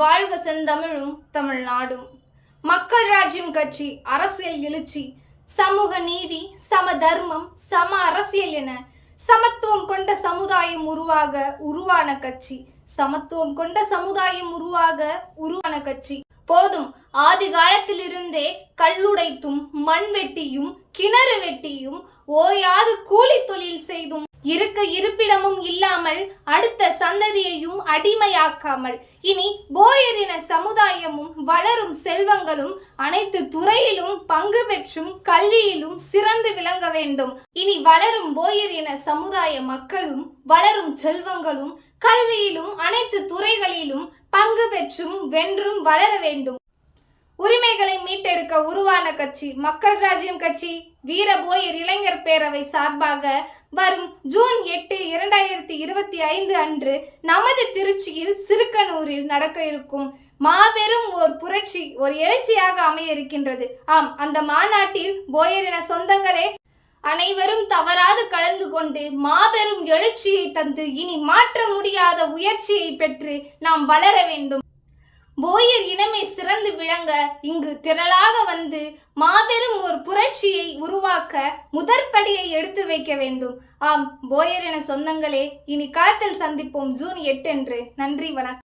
வாழ்க செந்தமிழும் தமிழ்நாடும். மக்கள் ராஜ்யம் கட்சி அரசியல் எழுச்சி சமூக நீதி சம தர்மம் சம அரசியல் என சமத்துவம் கொண்ட சமுதாயம் உருவாக உருவான கட்சி. சமத்துவம் கொண்ட சமுதாயம் உருவாக உருவான கட்சி. போதும் ஆதி காலத்திலிருந்தே கல்லுடைத்தும் மண் வெட்டியும் கிணறு வெட்டியும் ஓயாது கூலி தொழில் செய்தும் இருக்க இருப்பிடமும் இல்லாமல் அடுத்த சந்ததியையும் அடிமையாக்காமல். இனி போயரின சமுதாயமும் வளரும் செல்வங்களும் அனைத்து துறையிலும் பங்கு பெற்றும் கல்வியிலும் சிறந்து விளங்க வேண்டும். இனி வளரும் போயர் இன சமுதாய மக்களும் வளரும் செல்வங்களும் கல்வியிலும் அனைத்து துறைகளிலும் பங்கு பெற்றும் வென்றும் வளர வேண்டும். உரிமைகளை மீட்டெடுக்க உருவான கட்சி மக்கள் ராஜ்யம் கட்சி வீர போயர் இளைஞர் பேரவை சார்பாக வரும் ஜூன் எட்டு இரண்டாயிரத்தி இருபத்தி ஐந்து அன்று நமது திருச்சியில் சிறுக்கனூரில் நடக்க இருக்கும் மாபெரும் ஓர் புரட்சி ஒரு எழுச்சியாக அமைய இருக்கின்றது ஆம் அந்த மாநாட்டில் போயரின சொந்தங்களே அனைவரும் தவறாது கலந்து கொண்டு மாபெரும் எழுச்சியை தந்து இனி மாற்ற முடியாத உயர்ச்சியை பெற்று நாம் வளர வேண்டும். போயர் இனமே சிறந்து விளங்க இங்கு திரளாக வந்து மாபெரும் ஒரு புரட்சியை உருவாக்க முதற்படியை எடுத்து வைக்க வேண்டும். ஆம் போயர் என சொந்தங்களே இனி களத்தில் சந்திப்போம் ஜூன் எட்டு என்று நன்றி வணக்கம்.